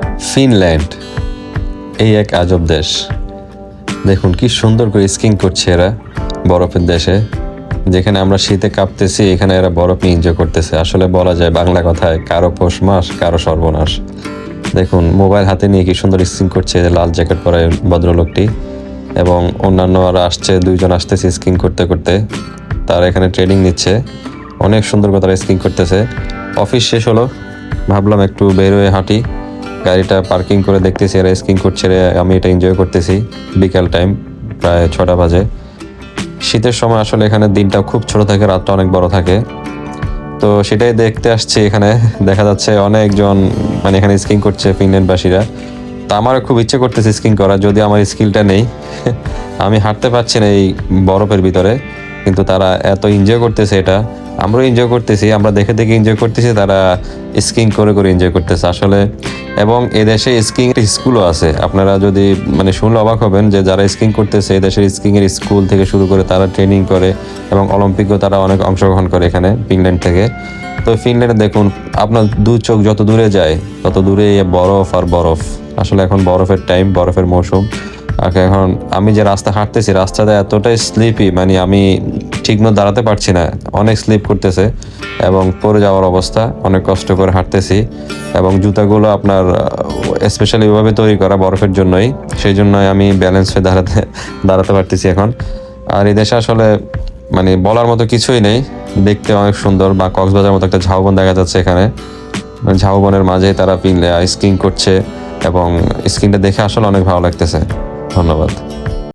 Finland, এই এক আজব দেশ। দেখুন কি সুন্দর করে স্কিং করছে এরা বরফের দেশে। যেখানে আমরা শীতে কাঁপতেছি, এখানে এরা বরফ এনজয় করতেছে। আসলে বলা যায় বাংলা কথায়, কারও পৌষ মাস, কারও সর্বনাশ। দেখুন, মোবাইল হাতে নিয়ে কি সুন্দর স্কিং করছে লাল জ্যাকেট পরা ভদ্রলোকটি। এবং অন্যান্যরা আসছে, দুইজন আসতেছে স্কিং করতে করতে। তারা এখানে ট্রেনিং নিচ্ছে। অনেক সুন্দর করে তারা স্কিং করতেছে। অফিস শেষ হলো, ভাবলাম একটু বের হয়ে হাঁটি। গাড়িটা পার্কিং করে দেখতেছি, এরা স্কিং করছে আমি এটা এনজয় করতেছি। বিকাল টাইম প্রায় ছটা বাজে। শীতের সময় আসলে এখানে দিনটা খুব ছোট থাকে, রাতটা অনেক বড় থাকে। তো সেটাই দেখতে আসছি এখানে। দেখা যাচ্ছে অনেকজন মানে এখানে স্কিং করছে ফিনল্যান্ডবাসীরা। তা আমার খুব ইচ্ছে করতেছে স্কিং করার যদি আমার স্কিলটা নেই। আমি হাঁটতে পারছি না এই বরফের ভিতরে, কিন্তু তারা এত এনজয় করতেছে এটা। আমরাও এনজয় করতেছি, আমরা দেখে দেখে এনজয় করতেছি, তারা স্কিং করে করে এনজয় করতেছে। আসলে এবং এদেশে স্কিং স্কুলও আছে। আপনারা যদি মানে শুনলে অবাক হবেন যে যারা স্কিং করতেছে, এদেশের স্কিং এর স্কুল থেকে শুরু করে তারা ট্রেনিং করে এবং অলিম্পিকও তারা অনেক অংশগ্রহণ করে এখানে, ফিনল্যান্ড থেকে। তো ফিনল্যান্ডে দেখুন, আপনার দু চোখ যত দূরে যায়, তত দূরে বরফ আর বরফ। আসলে এখন বরফের টাইম বরফের মৌসুম। এখন আমি যে রাস্তা হাঁটতেছি, রাস্তাটা এতটাই স্লিপি মানে আমি ঠিকমতো দাঁড়াতে পারছি না। অনেক স্লিপ করতেছে এবং পড়ে যাওয়ার অবস্থা, অনেক কষ্ট করে হাঁটতেছি এবং জুতাগুলো আপনার, স্পেশালি ওইভাবে তৈরি করা বরফের জন্যই, সেই জন্যই আমি ব্যালেন্স হয়ে দাঁড়াতে দাঁড়াতে পারতেছি এখন। আর এই দেশে আসলে মানে বলার মতো কিছুই নেই, দেখতে অনেক সুন্দর বা কক্সবাজার মতো একটা ঝাউবন দেখা যাচ্ছে এখানে। মানে ঝাউবনের মাঝে তারা স্কিং করছে এবং স্কিনটা দেখে আসলে অনেক ভালো লাগতেছে। ধন্যবাদ।